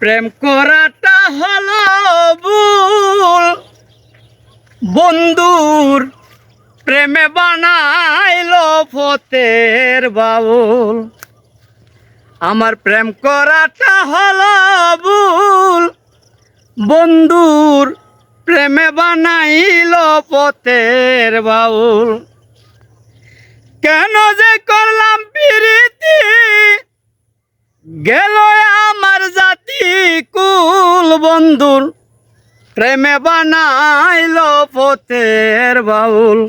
প্রেম করাটা হলো ভুল। বন্ধুর প্রেমে বানাইলো ফতের বাউল। আমার প্রেম করাটা হলো ভুল। বন্ধুর প্রেমে বানাইল পথের বাউল। কেন যে করলাম প্রীতি? গেল কুল বন্ধুর প্রেমে বানাইল পথের বাউল।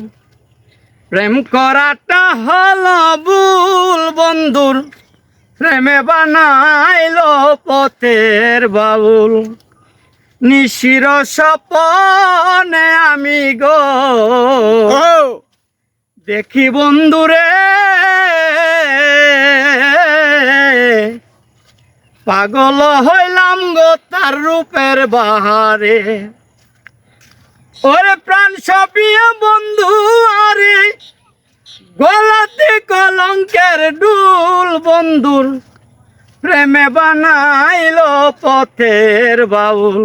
প্রেম করাটা হল ভুল বন্ধুর প্রেমে বানাইল পথের বাউল। নিশির সপনে আমি গো দেখি বন্ধুরে পাগল হইলাম গো তার রূপের বাহারে। ওরে প্রাণ সপিয়া বন্ধু আরে, গলাতে কলঙ্কের ডুল বন্ধুর প্রেমে বানাইল পথের বাউল।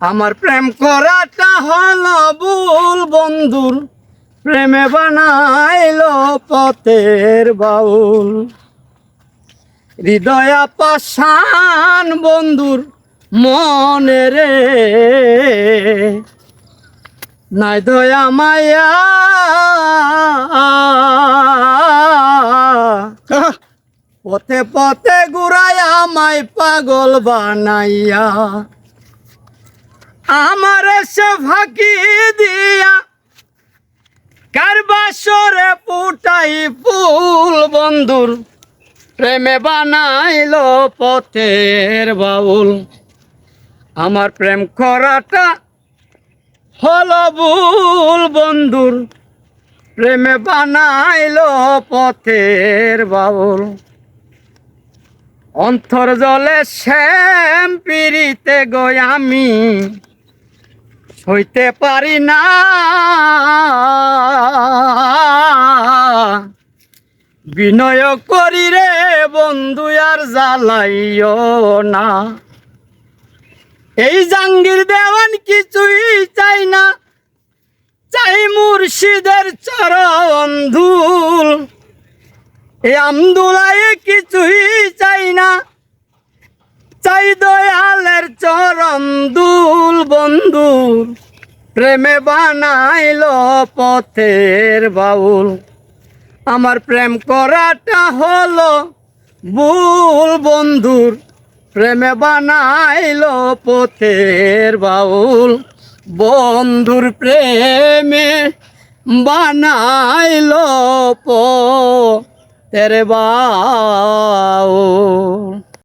আমার প্রেম করাটা হল ভুল বন্ধুর, প্রেমে বানাইল পথের বাউল। হৃদয়া পাশান বন্ধুর মনে রে। নাই দয়া মায়া। পথে পথে ঘুরাইয়া মাই পাগল বানাইয়া। আমার সে ফাঁকি দিয়া কারবাসরে পুটাই ফুল বন্ধুর প্রেমে বানাইল পথের বাউল। আমার প্রেম করাটা হলো ভুল বন্ধুর। প্রেমে বানাইল পথের বাউল। অন্তর জলে শ্যাম পিড়িতে গই আমি। সইতে পারি না। বিনয় করি রে বন্ধু, আর জ্বালাইও না। এই জাঙ্গির দেওয়ান কিছুই চাই না, চাই মুর্শিদের চরণ ধুল। এই আমদুলাই কিছুই চাই না, চাই দয়ালের চরণ দুল বন্ধুর প্রেমে বানাইল পথের বাউল। আমার প্রেম করাটা হলো ভুল বন্ধুর। প্রেমে বানাইল পথের বাউল। বন্ধুর প্রেমে বানাইল পথের বাউল।